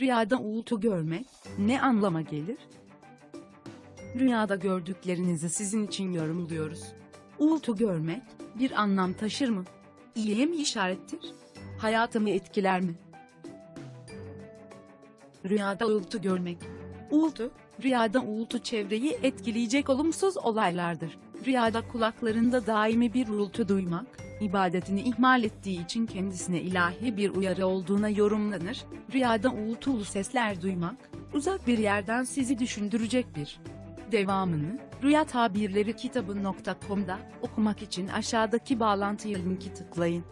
Rüyada uğultu görmek ne anlama gelir? Rüyada gördüklerinizi sizin için yorumluyoruz. Uğultu görmek bir anlam taşır mı? İyiye mi işarettir? Hayatımı etkiler mi? Rüyada uğultu görmek. Uğultu, rüyada uğultu çevreyi etkileyecek olumsuz olaylardır. Rüyada kulaklarında daimi bir uğultu duymak, ibadetini ihmal ettiği için kendisine ilahi bir uyarı olduğuna yorumlanır. Rüyada uğultulu sesler duymak, uzak bir yerden sizi düşündürecektir. Devamını, Rüya Tabirleri kitabı.com'da okumak için aşağıdaki bağlantıya linki tıklayın.